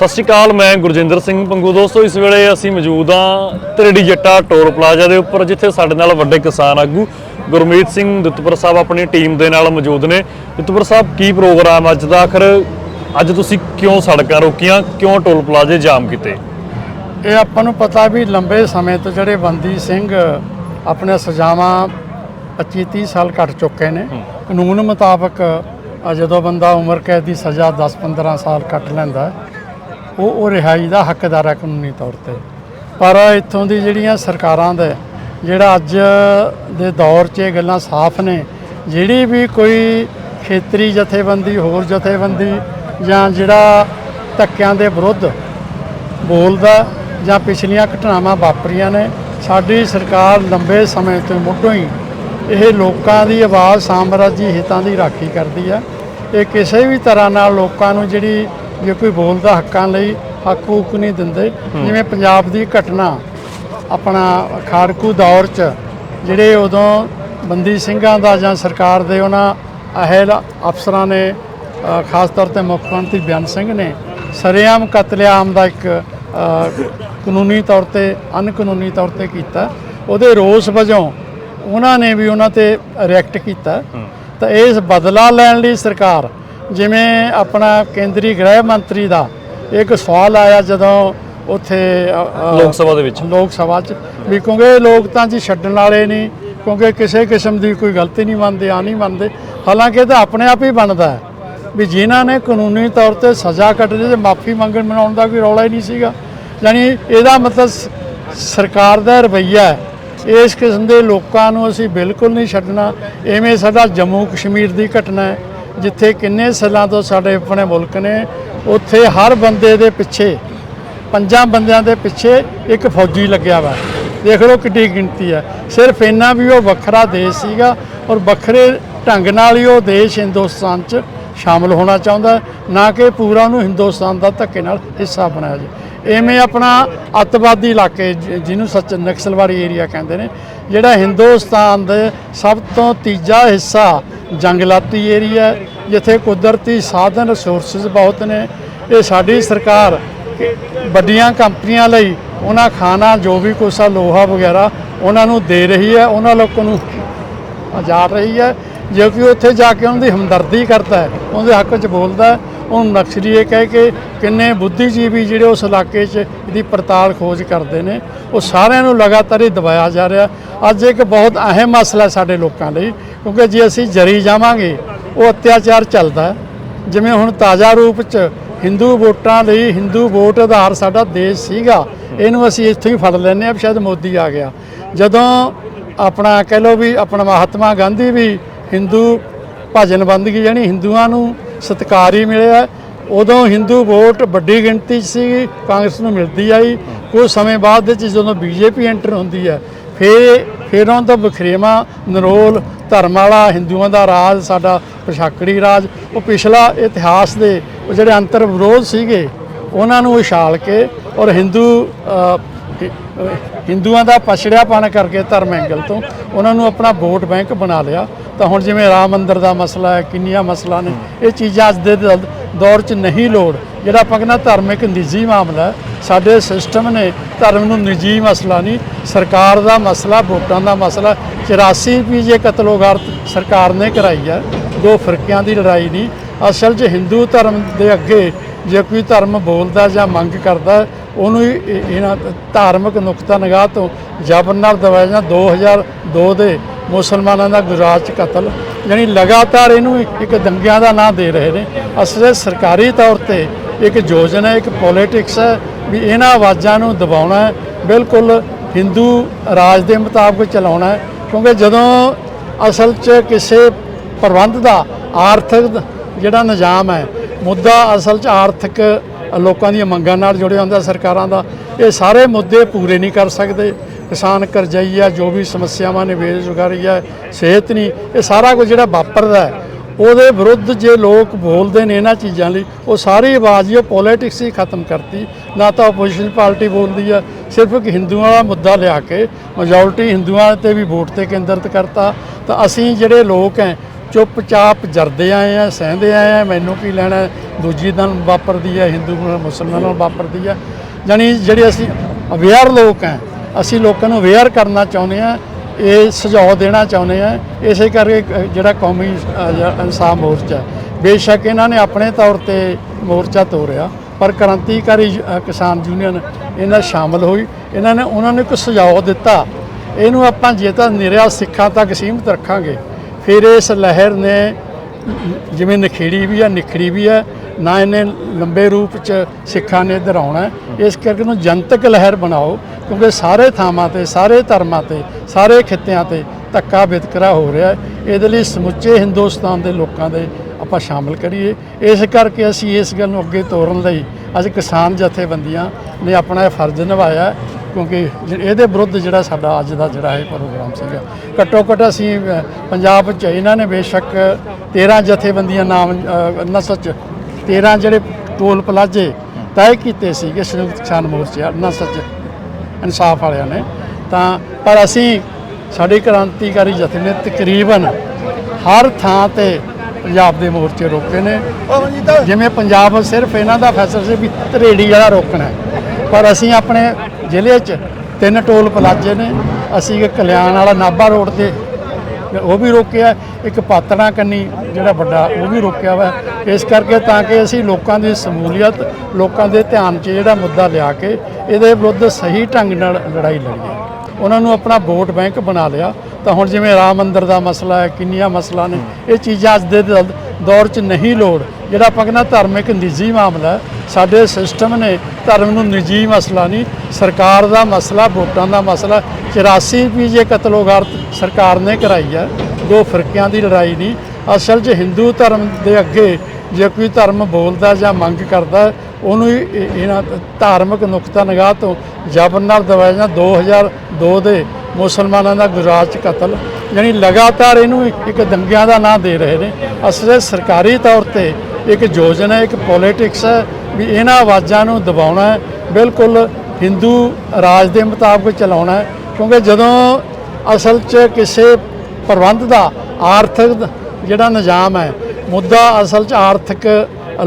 ਸਤਿ ਸ਼੍ਰੀ ਅਕਾਲ ਮੈਂ ਗੁਰਜਿੰਦਰ ਸਿੰਘ ਪੰਗੂ। ਦੋਸਤੋ ਇਸ ਵੇਲੇ ਅਸੀਂ ਮੌਜੂਦ ਹਾਂ ਤ੍ਰਿੜੀ ਜੱਟਾ ਟੋਲ ਪਲਾਜ਼ਾ ਦੇ ਉੱਪਰ ਜਿੱਥੇ ਸਾਡੇ ਨਾਲ ਵੱਡੇ ਕਿਸਾਨ ਆਗੂ ਗੁਰਮੀਤ ਸਿੰਘ ਦੁੱਤਪੁਰ ਸਾਹਿਬ ਆਪਣੀ ਟੀਮ ਦੇ ਨਾਲ ਮੌਜੂਦ ਨੇ। ਦੁੱਤਪੁਰ ਸਾਹਿਬ ਕੀ ਪ੍ਰੋਗਰਾਮ ਅੱਜ ਦਾ? ਆਖਰ ਅੱਜ ਤੁਸੀਂ ਕਿਉਂ ਸੜਕਾਂ ਰੋਕੀਆਂ? ਕਿਉਂ ਟੋਲ ਪਲਾਜ਼ੇ ਜਾਮ ਕੀਤੇ? ਇਹ ਆਪਾਂ ਨੂੰ ਪਤਾ ਵੀ ਲੰਬੇ ਸਮੇਂ ਤੋਂ ਜਿਹੜੇ ਬੰਦੀ ਸਿੰਘ ਆਪਣੇ ਸਜ਼ਾਵਾਂ 25 30 ਸਾਲ ਕੱਟ ਚੁੱਕੇ ਨੇ। ਕਾਨੂੰਨ ਮੁਤਾਬਕ ਜਦੋਂ ਬੰਦਾ ਉਮਰ ਕੈਦ ਦੀ ਸਜ਼ਾ 10 15 ਸਾਲ ਕੱਟ ਲੈਂਦਾ ਹੈ, ਉਹ ਉਹ ਰਿਹਾਈ ਦਾ ਹੱਕਦਾਰ ਹੈ ਕਾਨੂੰਨੀ ਤੌਰ ਤੇ। ਪਰ ਇੱਥੋਂ ਦੀ ਜਿਹੜੀਆਂ ਸਰਕਾਰਾਂ ਦੇ, ਜਿਹੜਾ ਅੱਜ ਦੇ ਦੌਰ 'ਚ ਇਹ ਗੱਲਾਂ ਸਾਫ਼ ਨੇ, ਜਿਹੜੀ ਵੀ ਕੋਈ ਖੇਤਰੀ ਜਥੇਬੰਦੀ, ਹੋਰ ਜਥੇਬੰਦੀ ਜਾਂ ਜਿਹੜਾ ਧੱਕਿਆਂ ਦੇ ਵਿਰੁੱਧ ਬੋਲਦਾ ਜਾਂ ਪਿਛਲੀਆਂ ਘਟਨਾਵਾਂ ਵਾਪਰੀਆਂ ਨੇ, ਸਾਡੀ ਸਰਕਾਰ ਲੰਬੇ ਸਮੇਂ ਤੋਂ ਮੁੱਢੋਂ ਹੀ ਇਹ ਲੋਕਾਂ ਦੀ ਆਵਾਜ਼, ਸਾਮਰਾਜੀ ਹਿੱਤਾਂ ਦੀ ਰਾਖੀ ਕਰਦੀ ਹੈ ਇਹ ਕਿਸੇ ਵੀ ਤਰ੍ਹਾਂ ਨਾਲ ਲੋਕਾਂ ਨੂੰ ਜਿਹੜੀ ਜੇ ਕੋਈ ਬੋਲਦਾ ਹੱਕਾਂ ਲਈ ਹੱਕ ਹੁੱਕ ਨਹੀਂ ਦਿੰਦੇ ਜਿਵੇਂ ਪੰਜਾਬ ਦੀ ਘਟਨਾ ਆਪਣਾ ਖਾੜਕੂ ਦੌਰ 'ਚ ਜਿਹੜੇ ਉਦੋਂ ਬੰਦੀ ਸਿੰਘਾਂ ਦਾ ਜਾਂ ਸਰਕਾਰ ਦੇ ਉਹਨਾਂ ਅਹਿਲ ਅਫਸਰਾਂ ਨੇ ਖਾਸ ਤੌਰ ਤੇ ਮੁੱਖ ਮੰਤਰੀ ਬਿਆਨ ਸਿੰਘ ਨੇ ਸਰੇਆਮ ਕਤਲੇਆਮ ਦਾ ਇੱਕ ਕਾਨੂੰਨੀ ਤੌਰ ਤੇ ਅਨਕਾਨੂੰਨੀ ਤੌਰ ਤੇ ਕੀਤਾ। ਉਹਦੇ ਰੋਸ ਵਜੋਂ ਉਹਨਾਂ ਨੇ ਵੀ ਉਹਨਾਂ ਤੇ ਰਿਐਕਟ ਕੀਤਾ। ਤਾਂ ਇਸ ਬਦਲਾ ਲੈਣ ਲਈ ਸਰਕਾਰ ਜਿਵੇਂ ਆਪਣਾ ਕੇਂਦਰੀ ਗ੍ਰਹਿ ਮੰਤਰੀ ਦਾ ਇੱਕ ਸਵਾਲ ਆਇਆ ਜਦੋਂ ਉੱਥੇ ਲੋਕ ਸਭਾ ਦੇ ਵਿੱਚ। ਲੋਕ ਸਭਾ 'ਚ ਵੀ ਕਿਉਂਕਿ ਲੋਕ ਤਾਂ ਜੀ ਛੱਡਣ ਵਾਲੇ ਨਹੀਂ ਕਿਉਂਕਿ ਕਿਸੇ ਕਿਸਮ ਦੀ ਕੋਈ ਗਲਤੀ ਨਹੀਂ ਮੰਨਦੇ ਆ ਨਹੀਂ ਮੰਨਦੇ। ਹਾਲਾਂਕਿ ਇਹ ਤਾਂ ਆਪਣੇ ਆਪ ਹੀ ਬਣਦਾ ਹੈ ਵੀ ਜਿਨ੍ਹਾਂ ਨੇ ਕਾਨੂੰਨੀ ਤੌਰ ਤੇ ਸਜ਼ਾ ਕੱਟਣੀ ਤੇ ਮਾਫੀ ਮੰਗਣ ਮਨਾਉਣ ਦਾ ਕੋਈ ਰੌਲਾ ਹੀ ਨਹੀਂ ਸੀਗਾ। ਯਾਨੀ ਇਹਦਾ ਮਤਲਬ ਸਰਕਾਰ ਦਾ ਰਵੱਈਆ ਹੈ। ਇਸ ਕਿਸਮ ਦੇ ਲੋਕਾਂ ਨੂੰ ਅਸੀਂ ਬਿਲਕੁਲ ਨਹੀਂ ਛੱਡਣਾ। ਐਵੇਂ ਸਾਡਾ ਜੰਮੂ ਕਸ਼ਮੀਰ ਦੀ ਘਟਨਾ ਹੈ। ਜਿੱਥੇ ਕਿੰਨੇ ਸਾਲਾਂ ਤੋਂ ਸਾਡੇ ਆਪਣੇ ਮੁਲਕ ਨੇ, ਉੱਥੇ ਹਰ ਬੰਦੇ ਦੇ ਪਿੱਛੇ, ਪੰਜਾਂ ਬੰਦਿਆਂ ਦੇ ਪਿੱਛੇ ਇੱਕ ਫੌਜੀ ਲੱਗਿਆ ਵਾ। ਦੇਖ ਲਓ ਕਿੱਡੀ ਗਿਣਤੀ ਹੈ ਸਿਰਫ ਇੰਨਾ ਵੀ ਉਹ ਵੱਖਰਾ ਦੇਸ਼ ਸੀਗਾ ਔਰ ਵੱਖਰੇ ਢੰਗ ਨਾਲ ਹੀ ਉਹ ਦੇਸ਼ ਹਿੰਦੁਸਤਾਨ 'ਚ ਸ਼ਾਮਲ ਹੋਣਾ ਚਾਹੁੰਦਾ, ਨਾ ਕਿ ਪੂਰਾ ਉਹਨੂੰ ਹਿੰਦੁਸਤਾਨ ਦਾ ਧੱਕੇ ਨਾਲ ਹਿੱਸਾ ਬਣਾਇਆ ਜਾਵੇ। ਐਵੇਂ ਆਪਣਾ ਅੱਤਵਾਦੀ ਇਲਾਕੇ, ਜਿ- ਜਿਹਨੂੰ ਸੱਚ ਨਕਸਲਵਾੜੀ ਏਰੀਆ ਕਹਿੰਦੇ ਨੇ ਜਿਹੜਾ ਹਿੰਦੁਸਤਾਨ ਦੇ ਸਭ ਤੋਂ ਤੀਜਾ ਹਿੱਸਾ ਜੰਗਲਾਤੀ ਏਰੀਆ ਜਿੱਥੇ ਕੁਦਰਤੀ ਸਾਧਨ ਰਿਸੋਰਸਸ ਬਹੁਤ ਨੇ। ਇਹ ਸਾਡੀ ਸਰਕਾਰ ਵੱਡੀਆਂ ਕੰਪਨੀਆਂ ਲਈ ਉਹਨਾਂ ਖਾਣਾ, ਜੋ ਵੀ ਕੁਛ ਆ ਲੋਹਾ ਵਗੈਰਾ ਉਹਨਾਂ ਨੂੰ ਦੇ ਰਹੀ ਹੈ, ਉਹਨਾਂ ਲੋਕਾਂ ਨੂੰ ਜਾ ਰਹੀ ਹੈ। ਜੋ ਕਿ ਉੱਥੇ ਜਾ ਕੇ ਉਹਨਾਂ ਦੀ ਹਮਦਰਦੀ ਕਰਦਾ ਹੈ, ਉਹਦੇ ਹੱਕ 'ਚ ਬੋਲਦਾ ਉਹਨੂੰ ਨਕਸਰੀ ਇਹ ਕਹਿ ਕੇ ਕਿੰਨੇ ਬੁੱਧੀਜੀਵੀ ਜਿਹੜੇ ਉਸ ਇਲਾਕੇ 'ਚ ਇਹਦੀ ਪੜਤਾਲ ਖੋਜ ਕਰਦੇ ਨੇ, ਉਹ ਸਾਰਿਆਂ ਨੂੰ ਲਗਾਤਾਰ ਹੀ ਦਬਾਇਆ ਜਾ ਰਿਹਾ। ਅੱਜ ਇੱਕ ਬਹੁਤ ਅਹਿਮ ਮਸਲਾ ਸਾਡੇ ਲੋਕਾਂ ਲਈ, ਕਿਉਂਕਿ ਜੇ ਅਸੀਂ ਜਰੀ ਜਾਵਾਂਗੇ, ਉਹ ਅਤਿਆਚਾਰ ਚੱਲਦਾ ਜਿਵੇਂ ਹੁਣ ਤਾਜ਼ਾ ਰੂਪ 'ਚ ਹਿੰਦੂ ਵੋਟਾਂ ਲਈ ਹਿੰਦੂ ਵੋਟ ਆਧਾਰ ਸਾਡਾ ਦੇਸ਼ ਸੀਗਾ, ਇਹਨੂੰ ਅਸੀਂ ਇੱਥੇ ਹੀ ਫੜ ਲੈਂਦੇ ਆ ਸ਼ਾਇਦ ਮੋਦੀ ਆ ਗਿਆ। ਜਦੋਂ ਆਪਣਾ ਕਹਿ ਲਓ ਵੀ ਆਪਣਾ ਮਹਾਤਮਾ ਗਾਂਧੀ ਵੀ ਹਿੰਦੂ ਭਜਨ ਬੰਦਗੀ ਜਾਣੀ ਹਿੰਦੂਆਂ ਨੂੰ ਸਤਿਕਾਰ ਹੀ ਮਿਲਿਆ ਉਦੋਂ ਹਿੰਦੂ ਵੋਟ ਵੱਡੀ ਗਿਣਤੀ 'ਚ ਸੀ ਕਾਂਗਰਸ ਨੂੰ ਮਿਲਦੀ ਆਈ। ਕੁਝ ਸਮੇਂ ਬਾਅਦ ਦੇ 'ਚ ਜਦੋਂ ਬੀਜੇਪੀ ਐਂਟਰ ਹੁੰਦੀ ਹੈ, ਫਿਰ ਫਿਰ ਉਹਨਾਂ ਤੋਂ ਬਖਰੇਵਾ ਨਰੋਲ ਧਰਮ ਵਾਲਾ ਹਿੰਦੂਆਂ ਦਾ ਰਾਜ, ਸਾਡਾ ਪਛਾਕੜੀ ਰਾਜ, ਉਹ ਪਿਛਲਾ ਇਤਿਹਾਸ ਦੇ ਉਹ ਜਿਹੜੇ ਅੰਤਰ ਵਿਰੋਧ ਸੀਗੇ, ਉਹਨਾਂ ਨੂੰ ਉਛਾਲ ਕੇ ਔਰ ਹਿੰਦੂ ਹਿੰਦੂਆਂ ਦਾ ਪਛੜਿਆਪਣ ਕਰਕੇ ਧਰਮ ਐਂਗਲ ਤੋਂ ਉਹਨਾਂ ਨੂੰ ਆਪਣਾ ਵੋਟ ਬੈਂਕ ਬਣਾ ਲਿਆ। ਤਾਂ ਹੁਣ ਜਿਵੇਂ ਰਾਮ ਮੰਦਿਰ ਦਾ ਮਸਲਾ ਹੈ ਕਿੰਨੀਆਂ ਮਸਲਾ ਨੇ ਇਹ ਚੀਜ਼ਾਂ ਅੱਜ ਦੇ ਦੌਰ 'ਚ ਨਹੀਂ ਲੋੜ। ਜਿਹੜਾ ਆਪਾਂ ਕਹਿੰਦਾ ਧਰਮ ਇੱਕ ਨਿੱਜੀ ਮਾਮਲਾ ਹੈ ਸਾਡੇ ਸਿਸਟਮ ਨੇ ਧਰਮ ਨੂੰ ਨਿੱਜੀ ਮਸਲਾ ਨਹੀਂ ਸਰਕਾਰ ਦਾ ਮਸਲਾ ਵੋਟਾਂ ਦਾ ਮਸਲਾ 84 ਵੀ ਜੇ ਕਤਲੋਗਾਰਤ ਸਰਕਾਰ ਨੇ ਕਰਾਈ ਹੈ ਦੋ ਫਿਰਕਿਆਂ ਦੀ ਲੜਾਈ ਨਹੀਂ। ਅਸਲ 'ਚ ਹਿੰਦੂ ਧਰਮ ਦੇ ਅੱਗੇ ਜੇ ਕੋਈ ਧਰਮ ਬੋਲਦਾ ਜਾਂ ਮੰਗ ਕਰਦਾ ਉਹਨੂੰ ਇਹਨਾਂ ਧਾਰਮਿਕ ਨੁਕਤਾ ਨਿਗਾਹ ਤੋਂ ਜਬਰ ਨਾਲ ਦਬਾਇਆ ਜਾਂ 2002 ਦੇ ਮੁਸਲਮਾਨਾਂ ਦਾ ਗੁਜਰਾਤ 'ਚ ਕਤਲ ਯਾਨੀ ਲਗਾਤਾਰ ਇਹਨੂੰ ਇੱਕ- ਦੰਗਿਆਂ ਦਾ ਨਾਂ ਦੇ ਰਹੇ ਨੇ। ਅਸਲ ਸਰਕਾਰੀ ਤੌਰ ਤੇ ਇੱਕ ਯੋਜਨਾ ਇੱਕ ਪੋਲਿਟਿਕਸ ਹੈ, ਵੀ ਇਹਨਾਂ ਆਵਾਜ਼ਾਂ ਨੂੰ ਦਬਾਉਣਾ ਹੈ, ਬਿਲਕੁਲ ਹਿੰਦੂ ਰਾਜ ਦੇ ਮੁਤਾਬਕ ਚਲਾਉਣਾ ਹੈ, ਕਿਉਂਕਿ ਜਦੋਂ ਅਸਲ 'ਚ ਕਿਸੇ ਪ੍ਰਬੰਧ ਦਾ ਆਰਥਿਕ ਜਿਹੜਾ ਨਿਜ਼ਾਮ ਹੈ, ਮੁੱਦਾ ਅਸਲ 'ਚ ਆਰਥਿਕ ਲੋਕਾਂ ਦੀਆਂ ਮੰਗਾਂ ਨਾਲ ਜੁੜਿਆ ਹੁੰਦਾ, ਸਰਕਾਰਾਂ ਦਾ। ਇਹ ਸਾਰੇ ਮੁੱਦੇ ਪੂਰੇ ਨਹੀਂ ਕਰ ਸਕਦੇ। ਕਿਸਾਨ ਕਰਜਾਈ ਆ, ਜੋ ਵੀ ਸਮੱਸਿਆਵਾਂ ਨੇ, ਬੇਰੁਜ਼ਗਾਰੀ ਹੈ ਸਿਹਤ ਨਹੀਂ, ਇਹ ਸਾਰਾ ਕੁਝ ਜਿਹੜਾ ਵਾਪਰਦਾ ਹੈ, ਉਹਦੇ ਵਿਰੁੱਧ ਜੇ ਲੋਕ ਬੋਲਦੇ ਨੇ ਇਹਨਾਂ ਚੀਜ਼ਾਂ ਲਈ, ਉਹ ਸਾਰੀ ਆਵਾਜ਼ ਹੀ ਉਹ ਪੋਲਿਟਿਕਸ ਹੀ ਖਤਮ ਕਰਤੀ। ਨਾ ਤਾਂ ਆਪੋਜੀਸ਼ਨ ਪਾਰਟੀ ਬੋਲਦੀ ਆ, ਸਿਰਫ ਇੱਕ ਹਿੰਦੂਆਂ ਦਾ ਮੁੱਦਾ ਲਿਆ ਕੇ ਮੈਜੋਰਟੀ ਹਿੰਦੂਆਂ ਤੇ ਵੀ ਵੋਟ ਤੇ ਕੇਂਦਰਿਤ ਕਰਤਾ। ਤਾਂ ਅਸੀਂ ਜਿਹੜੇ ਲੋਕ ਹੈ, ਚੁੱਪਚਾਪ ਜਰਦੇ ਆਏ ਆ, ਸਹਿੰਦੇ ਆਏ ਆ, ਮੈਨੂੰ ਕੀ ਲੈਣਾ ਦੂਜੀ ਨਾਲ ਵਾਪਰਦੀ ਹੈ, ਹਿੰਦੂ ਨਾਲ, ਮੁਸਲਮਾਨ ਨਾਲ ਵਾਪਰਦੀ ਹੈ। ਜਾਣੀ ਜਿਹੜੇ ਅਸੀਂ ਅਵੇਅਰ ਲੋਕ ਹੈ, ਅਸੀਂ ਲੋਕਾਂ ਨੂੰ ਅਵੇਅਰ ਕਰਨਾ ਚਾਹੁੰਦੇ ਹਾਂ, ਇਹ ਸੁਝਾਅ ਦੇਣਾ ਚਾਹੁੰਦੇ ਹਾਂ, ਇਸੇ ਕਰਕੇ ਜਿਹੜਾ ਕੌਮੀ ਇਨਸਾਫ ਮੋਰਚਾ ਬੇਸ਼ੱਕ ਇਹਨਾਂ ਨੇ ਆਪਣੇ ਤੌਰ ਤੇ ਮੋਰਚਾ ਤੋਰਿਆ, ਪਰ ਕ੍ਰਾਂਤੀਕਾਰੀ ਕਿਸਾਨ ਯੂਨੀਅਨ ਇਹਨਾਂ 'ਚ ਸ਼ਾਮਲ ਹੋਈ। ਇਹਨਾਂ ਨੇ, ਉਹਨਾਂ ਨੇ ਇੱਕ ਸੁਝਾਅ ਦਿੱਤਾ, ਇਹਨੂੰ ਆਪਾਂ ਜੇ ਤਾਂ ਨਿਰਿਆ ਸਿੱਖਾਂ ਤੱਕ ਸੀਮਿਤ ਰੱਖਾਂਗੇ, ਫਿਰ ਇਸ ਲਹਿਰ ਨੇ, ਜਿਵੇਂ ਨਖੇੜੀ ਵੀ ਹੈ, ਨਿਖੜੀ ਵੀ ਹੈ ਨਾ ਇਹਨੇ ਲੰਬੇ ਰੂਪ ਚ ਸਿੱਖਾਂ ਨੇ ਇੱਧਰ ਇਸ ਕਰਕੇ ਨੂੰ ਜਨਤਕ ਲਹਿਰ ਬਣਾਓ ਕਿਉਂਕਿ ਸਾਰੇ ਥਾਵਾਂ ਤੇ ਸਾਰੇ ਧਰਮਾਂ ਤੇ ਸਾਰੇ ਖਿੱਤਿਆਂ ਤੇ ਧੱਕਾ ਵਿਤਕਰਾ ਹੋ ਰਿਹਾ ਇਹਦੇ ਲਈ ਸਮੁੱਚੇ ਹਿੰਦੁਸਤਾਨ ਦੇ ਲੋਕਾਂ ਦੇ ਆਪਾਂ ਸ਼ਾਮਲ ਕਰੀਏ। ਇਸ ਕਰਕੇ ਅਸੀਂ ਇਸ ਗੱਲ ਨੂੰ ਅੱਗੇ ਤੋਰਨ ਲਈ ਅੱਜ ਕਿਸਾਨ ਜਥੇਬੰਦੀਆਂ ਨੇ ਆਪਣਾ ਇਹ ਫਰਜ਼ ਨਿਭਾਇਆ ਕਿਉਂਕਿ ਇਹਦੇ ਵਿਰੁੱਧ ਜਿਹੜਾ ਸਾਡਾ ਅੱਜ ਦਾ ਜਿਹੜਾ ਇਹ ਪ੍ਰੋਗਰਾਮ ਸੀਗਾ। ਘੱਟੋ ਘੱਟ ਅਸੀਂ ਪੰਜਾਬ 'ਚ ਇਹਨਾਂ ਨੇ ਬੇਸ਼ੱਕ 13 ਜਥੇਬੰਦੀਆਂ ਨਾਮ ਅ, 13 ਜਿਹੜੇ ਟੋਲ ਪਲਾਜੇ ਤੈਅ ਕੀਤੇ ਸੀਗੇ ਸੰਯੁਕਤ ਕਿਸਾਨ ਮੋਰਚਾ ਨਸਲ 'ਚ ਇਨਸਾਫ ਵਾਲਿਆਂ ਨੇ। ਤਾਂ ਪਰ ਅਸੀਂ ਸਾਡੀ ਕ੍ਰਾਂਤੀਕਾਰੀ ਜਥੇ ਨੇ ਤਕਰੀਬਨ ਹਰ ਥਾਂ ਤੇ ਪੰਜਾਬ ਦੇ ਮੋਰਚੇ ਰੋਕੇ ਨੇ। ਜਿਵੇਂ ਪੰਜਾਬ ਸਿਰਫ ਇਹਨਾਂ ਦਾ ਫੈਸਲਾ ਸੀ ਵੀ ਧਰੇੜੀ ਵਾਲਾ ਰੋਕਣਾ। ਪਰ ਅਸੀਂ ਆਪਣੇ ਜ਼ਿਲ੍ਹੇ 'ਚ ਤਿੰਨ ਟੋਲ ਪਲਾਜੇ ਨੇ। ਅਸੀਂ ਕਲਿਆਣ ਵਾਲਾ ਨਾਭਾ ਰੋਡ ਤੇ ਉਹ ਵੀ ਰੋਕਿਆ, ਇੱਕ ਪਾਤਣਾ ਕੰਨੀ ਜਿਹੜਾ ਵੱਡਾ, ਉਹ ਵੀ ਰੋਕਿਆ ਵਾ। ਇਸ ਕਰਕੇ ਤਾਂ ਕਿ ਅਸੀਂ ਲੋਕਾਂ ਦੀ ਸਮੂਲੀਅਤ ਲੋਕਾਂ ਦੇ ਧਿਆਨ 'ਚ ਜਿਹੜਾ ਮੁੱਦਾ ਲਿਆ ਕੇ ਇਹਦੇ ਵਿਰੁੱਧ ਸਹੀ ਢੰਗ ਨਾਲ ਲੜਾਈ ਲੜੀਏ। ਉਹਨਾਂ ਨੂੰ ਆਪਣਾ ਵੋਟ ਬੈਂਕ ਬਣਾ ਲਿਆ। ਤਾਂ ਹੁਣ ਜਿਵੇਂ ਰਾਮ ਮੰਦਰ ਦਾ ਮਸਲਾ ਹੈ, ਕਿੰਨੀਆਂ ਮਸਲਾ ਨੇ, ਇਹ ਚੀਜ਼ਾਂ ਅੱਜ ਦੇ, ਦੌਰ 'ਚ ਨਹੀਂ ਲੋੜ। ਜਿਹੜਾ ਆਪਾਂ ਕਹਿੰਦਾ ਧਰਮ ਇੱਕ ਨਿੱਜੀ ਮਾਮਲਾ ਸਾਡੇ ਸਿਸਟਮ ਨੇ ਧਰਮ ਨੂੰ ਨਿੱਜੀ ਮਸਲਾ ਨਹੀਂ, ਸਰਕਾਰ ਦਾ ਮਸਲਾ, ਵੋਟਾਂ ਦਾ ਮਸਲਾ 84 ਵੀ ਜੇ ਕਤਲੋਗਾਰ ਸਰਕਾਰ ਨੇ ਕਰਾਈ ਹੈ, ਦੋ ਫਿਰਕਿਆਂ ਦੀ ਲੜਾਈ ਨਹੀਂ। ਅਸਲ 'ਚ ਹਿੰਦੂ ਧਰਮ ਦੇ ਅੱਗੇ ਜੇ ਕੋਈ ਧਰਮ ਬੋਲਦਾ ਜਾਂ ਮੰਗ ਕਰਦਾ, ਉਹਨੂੰ ਇਹਨਾਂ ਧਾਰਮਿਕ ਨੁਕਤਾ ਨਿਗਾਹ ਤੋਂ ਜਬਰ ਨਾਲ ਦਬਾਇਆ ਜਾਂ 2002 ਦੇ ਮੁਸਲਮਾਨਾਂ ਦਾ ਗੁਜਰਾਤ 'ਚ ਕਤਲ, ਯਾਨੀ ਲਗਾਤਾਰ ਇਹਨੂੰ ਇੱਕ- ਦੰਗਿਆਂ ਦਾ ਨਾਂ ਦੇ ਰਹੇ ਨੇ। ਅਸਲੇ ਸਰਕਾਰੀ ਤੌਰ ਤੇ ਇੱਕ ਯੋਜਨਾ, ਇੱਕ ਪੋਲਿਟਿਕਸ ਹੈ ਵੀ ਇਹਨਾਂ ਆਵਾਜ਼ਾਂ ਨੂੰ ਦਬਾਉਣਾ ਹੈ, ਬਿਲਕੁਲ ਹਿੰਦੂ ਰਾਜ ਦੇ ਮੁਤਾਬਕ ਚਲਾਉਣਾ ਹੈ, ਕਿਉਂਕਿ ਜਦੋਂ ਅਸਲ 'ਚ ਕਿਸੇ ਪ੍ਰਬੰਧ ਦਾ ਆਰਥਿਕ ਜਿਹੜਾ ਨਿਜ਼ਾਮ ਹੈ, ਮੁੱਦਾ ਅਸਲ 'ਚ ਆਰਥਿਕ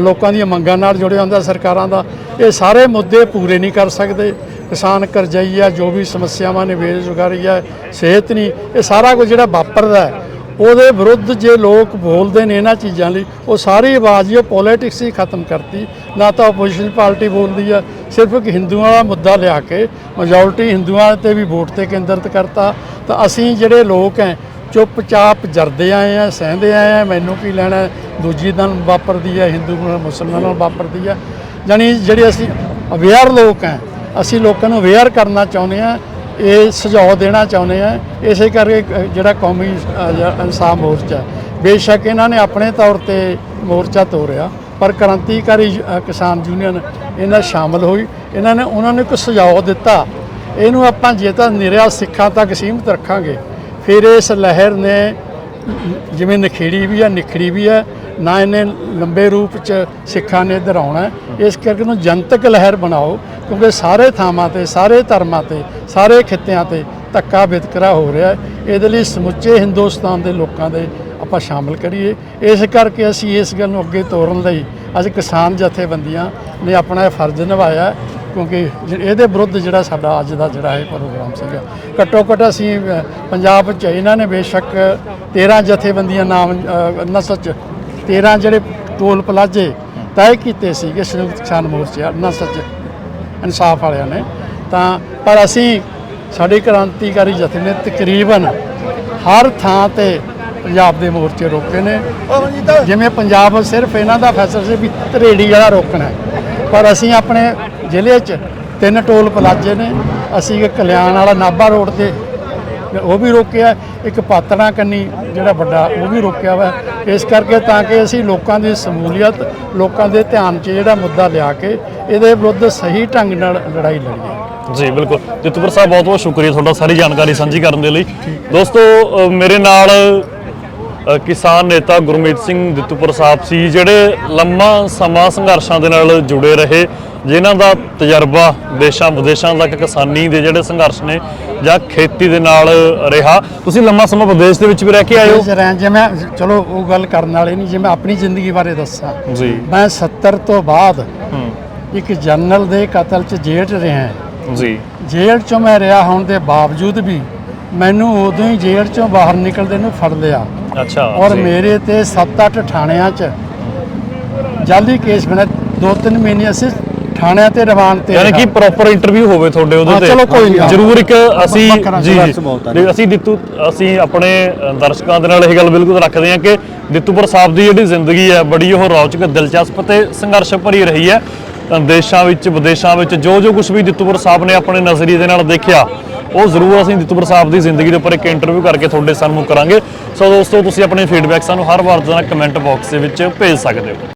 ਲੋਕਾਂ ਦੀਆਂ ਮੰਗਾਂ ਨਾਲ ਜੁੜਿਆ ਹੁੰਦਾ, ਸਰਕਾਰਾਂ ਦਾ, ਇਹ ਸਾਰੇ ਮੁੱਦੇ ਪੂਰੇ ਨਹੀਂ ਕਰ ਸਕਦੇ। ਕਿਸਾਨ ਕਰਜ਼ਾਈ ਆ ਜੋ ਵੀ ਸਮੱਸਿਆਵਾਂ ਨੇ, ਬੇਰੁਜ਼ਗਾਰੀ ਆ ਸਿਹਤ ਨਹੀਂ, ਇਹ ਸਾਰਾ ਕੁਝ ਜਿਹੜਾ ਵਾਪਰਦਾ ਉਹਦੇ ਵਿਰੁੱਧ ਜੇ ਲੋਕ ਬੋਲਦੇ ਨੇ ਇਹਨਾਂ ਚੀਜ਼ਾਂ ਲਈ, ਉਹ ਸਾਰੀ ਆਵਾਜ਼ ਹੀ ਪੋਲਿਟਿਕਸ ਹੀ ਖਤਮ ਕਰਤੀ। ਨਾ ਤਾਂ ਆਪੋਜੀਸ਼ਨ ਪਾਰਟੀ ਬੋਲਦੀ ਆ, ਸਿਰਫ ਇੱਕ ਹਿੰਦੂਆਂ ਦਾ ਮੁੱਦਾ ਲਿਆ ਕੇ ਮੈਜੋਰਟੀ ਹਿੰਦੂਆਂ ਤੇ ਵੀ ਵੋਟ ਤੇ ਕੇਂਦਰਿਤ ਕਰਤਾ। ਤਾਂ ਅਸੀਂ ਜਿਹੜੇ ਲੋਕ ਹੈ ਚੁੱਪਚਾਪ ਜਰਦੇ ਆਏ ਆ, ਸਹਿੰਦੇ ਆਏ ਆ, ਮੈਨੂੰ ਕੀ ਲੈਣਾ, ਦੂਜੀ ਨਾਲ ਵਾਪਰਦੀ ਹੈ ਹਿੰਦੂ ਨਾਲ, ਮੁਸਲਮਾਨ ਨਾਲ ਵਾਪਰਦੀ ਹੈ ਜਾਣੀ ਜਿਹੜੇ ਅਸੀਂ ਅਵੇਅਰ ਲੋਕ ਹੈ ਅਸੀਂ ਲੋਕਾਂ ਨੂੰ ਅਵੇਅਰ ਕਰਨਾ ਚਾਹੁੰਦੇ ਹਾਂ ਇਹ ਸੁਝਾਅ ਦੇਣਾ ਚਾਹੁੰਦੇ ਹਾਂ ਇਸੇ ਕਰਕੇ ਅ, ਜਿਹੜਾ ਕੌਮੀ ਇਨਸਾਫ ਮੋਰਚਾ ਬੇਸ਼ੱਕ ਇਹਨਾਂ ਨੇ ਆਪਣੇ ਤੌਰ ਤੇ ਮੋਰਚਾ ਤੋਰਿਆ ਪਰ ਕ੍ਰਾਂਤੀਕਾਰੀ ਅ, ਕਿਸਾਨ ਯੂਨੀਅਨ ਇਹਨਾਂ ਸ਼ਾਮਲ ਹੋਈ। ਇਹਨਾਂ ਨੇ ਉਹਨਾਂ ਨੇ ਇੱਕ ਸੁਝਾਅ ਦਿੱਤਾ ਇਹਨੂੰ ਆਪਾਂ ਜੇ ਤਾਂ ਨਿਰਿਆ ਸਿੱਖਾਂ ਤੱਕ ਸੀਮਿਤ ਰੱਖਾਂਗੇ ਫਿਰ ਇਸ ਲਹਿਰ ਨੇ ਜਿਵੇਂ ਨਖੇੜੀ ਵੀ ਹੈ ਨਿਖੜੀ ਵੀ ਹੈ ਨਾ ਇਹਨੇ ਲੰਬੇ ਰੂਪ ਚ ਸਿੱਖਾਂ ਨੇ ਇੱਧਰ ਇਸ ਕਰਕੇ ਨੂੰ ਜਨਤਕ ਲਹਿਰ ਬਣਾਓ। ਕਿਉਂਕਿ ਸਾਰੇ ਥਾਵਾਂ ਤੇ ਸਾਰੇ ਧਰਮਾਂ ਤੇ ਸਾਰੇ ਖਿੱਤਿਆਂ ਤੇ ਧੱਕਾ ਵਿਤਕਰਾ ਹੋ ਰਿਹਾ ਹੈ। ਇਹਦੇ ਲਈ ਸਮੁੱਚੇ ਹਿੰਦੁਸਤਾਨ ਦੇ ਲੋਕਾਂ ਦੇ ਆਪਾਂ ਸ਼ਾਮਲ ਕਰੀਏ। ਇਸ ਕਰਕੇ ਅਸੀਂ ਇਸ ਗੱਲ ਨੂੰ ਅੱਗੇ ਤੋਰਨ ਲਈ ਅੱਜ ਕਿਸਾਨ ਜਥੇਬੰਦੀਆਂ ਨੇ ਆਪਣਾ ਫਰਜ਼ ਨਿਭਾਇਆ ਕਿਉਂਕਿ ਜ- ਇਹਦੇ ਵਿਰੁੱਧ ਜਿਹੜਾ ਸਾਡਾ ਅੱਜ ਦਾ ਜਿਹੜਾ ਇਹ ਪ੍ਰੋਗਰਾਮ ਸੀਗਾ। ਘੱਟੋ ਘੱਟ ਅਸੀਂ ਪੰਜਾਬ 'ਚ ਇਹਨਾਂ ਨੇ ਬੇਸ਼ੱਕ 13 ਜਥੇਬੰਦੀਆਂ ਨਾਮ ਅ, ਨਸਲ 13 ਜਿਹੜੇ ਟੋਲ ਪਲਾਜੇ ਤੈਅ ਕੀਤੇ ਸੀਗੇ ਸੰਯੁਕਤ ਕਿਸਾਨ ਮੋਰਚਾ ਨਸਲ 'ਚ ਇਨਸਾਫ ਵਾਲਿਆਂ ਨੇ, ਤਾਂ ਪਰ ਅਸੀਂ ਸਾਡੇ ਕ੍ਰਾਂਤੀਕਾਰੀ ਜਥੇ ਨੇ ਤਕਰੀਬਨ ਹਰ ਥਾਂ ਤੇ ਪੰਜਾਬ ਦੇ ਮੋਰਚੇ ਰੋਕੇ ਨੇ। ਜਿਵੇਂ ਪੰਜਾਬ ਸਿਰਫ ਇਹਨਾਂ ਦਾ ਫੈਸਲਾ ਸੀ ਵੀ ਧਰੇੜੀ ਵਾਲਾ ਰੋਕਣਾ ਪਰ ਅਸੀਂ ਆਪਣੇ ਜ਼ਿਲ੍ਹੇ 'ਚ ਤਿੰਨ ਟੋਲ ਪਲਾਜੇ ਨੇ, ਅਸੀਂ ਕਲਿਆਣ ਵਾਲਾ ਨਾਭਾ ਰੋਡ ਤੇ ਉਹ ਵੀ ਰੋਕਿਆ ਇੱਕ ਪਾਤਣਾ ਕੰਨੀ ਜਿਹੜਾ ਵੱਡਾ ਉਹ ਵੀ ਰੋਕਿਆ ਵਾ। ਇਸ ਕਰਕੇ ਤਾਂ ਕਿ ਅਸੀਂ ਲੋਕਾਂ ਦੀ ਸਮੂਲੀਅਤ ਲੋਕਾਂ ਦੇ ਧਿਆਨ 'ਚ ਜਿਹੜਾ ਮੁੱਦਾ ਲਿਆ ਕੇ ਇਹਦੇ ਵਿਰੁੱਧ ਸਹੀ ਢੰਗ ਨਾਲ ਲੜਾਈ ਲੜੀਏ। ਜੀ ਬਿਲਕੁਲ। ਜਿਤੂਪੁਰ ਸਾਹਿਬ ਬਹੁਤ ਬਹੁਤ ਸ਼ੁਕਰੀਆ ਤੁਹਾਡਾ ਸਾਰੀ ਜਾਣਕਾਰੀ ਸਾਂਝੀ ਕਰਨ ਦੇ ਲਈ। ਦੋਸਤੋ ਮੇਰੇ ਨਾਲ ਕਿਸਾਨ ਨੇਤਾ ਗੁਰਮੀਤ ਸਿੰਘ ਦਿੱਤੂਪੁਰ ਸਾਹਿਬ ਸੀ ਜਿਹੜੇ ਲੰਮਾ ਸਮਾਂ ਸੰਘਰਸ਼ਾਂ ਦੇ ਨਾਲ ਜੁੜੇ ਰਹੇ। ਜਿਨ੍ਹਾਂ ਦਾ ਤਜਰਬਾ ਦੇਸ਼ਾਂ ਵਿਦੇਸ਼ਾਂ ਤੱਕ ਕਿਸਾਨੀ ਦੇ ਜਿਹੜੇ ਸੰਘਰਸ਼ ਨੇ ਜਾਂ ਖੇਤੀ ਦੇ ਨਾਲ ਰਿਹਾ। ਤੁਸੀਂ ਲੰਮਾ ਸਮਾਂ ਵਿਦੇਸ਼ ਦੇ ਵਿੱਚ ਵੀ ਰਹਿ ਕੇ ਆਏ ਹੋ। ਇਸ ਰਹਿ ਜੇ ਮੈਂ ਚਲੋ ਉਹ ਗੱਲ ਕਰਨ ਵਾਲੇ ਨਹੀਂ ਜੇ ਮੈਂ ਆਪਣੀ ਜ਼ਿੰਦਗੀ ਬਾਰੇ ਦੱਸਾਂ। ਜੀ। ਮੈਂ 70 ਤੋਂ ਬਾਅਦ ਇੱਕ ਜਨਰਲ ਦੇ ਕਤਲ 'ਚ ਜੇਲ੍ਹ ਰਿਹਾ ਜੀ। ਜੇਲ੍ਹ 'ਚੋਂ ਮੈਂ ਰਿਹਾ ਹੋਣ ਦੇ ਬਾਵਜੂਦ ਵੀ ਮੈਨੂੰ ਉਦੋਂ ਹੀ ਜੇਲ੍ਹ 'ਚੋਂ ਬਾਹਰ ਨਿਕਲਦੇ ਨੂੰ ਫੜ ਲਿਆ। ਅੱਛਾ ਔਰ। ਮੇਰੇ ਤੇ 7-8 ਥਾਣਿਆਂ 'ਚ ਜਾਲੀ ਕੇਸ ਬਣੇ। ਦੋ ਤਿੰਨ ਮਹੀਨੇ ਅਸੀਂ ਥਾਣਿਆਂ ਤੇ ਰਵਾਨ ਤੇ ਯਾਨੀ ਕਿ। ਪ੍ਰੋਪਰ ਇੰਟਰਵਿਊ ਹੋਵੇ ਤੁਹਾਡੇ ਉਹਦੇ ਤੇ। ਚਲੋ ਕੋਈ ਨਹੀਂ। ਜ਼ਰੂਰ ਇੱਕ ਅਸੀਂ ਜੀ ਜੀ। ਅਸੀਂ ਦਿੱਤੂ ਅਸੀਂ ਆਪਣੇ ਦਰਸ਼ਕਾਂ ਦੇ ਨਾਲ ਇਹ ਗੱਲ ਬਿਲਕੁਲ ਰੱਖਦੇ ਹਾਂ ਕਿ ਦਿੱਤੂਪੁਰ ਸਾਹਿਬ ਦੀ ਜਿਹੜੀ ਜ਼ਿੰਦਗੀ ਹੈ ਬੜੀ ਉਹ ਰੌਚਕ ਦਿਲਚਸਪ ਤੇ ਸੰਘਰਸ਼ ਭਰੀ ਰਹੀ ਹੈ। ਦੇਸ਼ਾਂ ਵਿੱਚ ਵਿਦੇਸ਼ਾਂ ਵਿੱਚ ਜੋ ਜੋ ਕੁਝ ਵੀ ਦਿੱਤੂਪੁਰ ਸਾਹਿਬ ਨੇ ਆਪਣੇ ਨਜ਼ਰੀਏ ਦੇ ਨਾਲ ਦੇਖਿਆ ਉਹ ਜ਼ਰੂਰ ਅਸੀਂ ਦਿੱਤੂਪੁਰ ਸਾਹਿਬ ਦੀ ਜ਼ਿੰਦਗੀ ਦੇ ਉੱਪਰ ਇੱਕ ਇੰਟਰਵਿਊ ਕਰਕੇ ਤੁਹਾਡੇ ਸਾਹਮਣੇ ਕਰਾਂਗੇ। ਸੋ ਦੋਸਤੋ ਤੁਸੀਂ ਆਪਣੇ ਫੀਡਬੈਕ ਸਾਨੂੰ ਹਰ ਵਾਰ ਦਾ ਕਮੈਂਟ ਬਾਕਸ ਦੇ ਵਿੱਚ ਭੇਜ ਸਕਦੇ ਹੋ।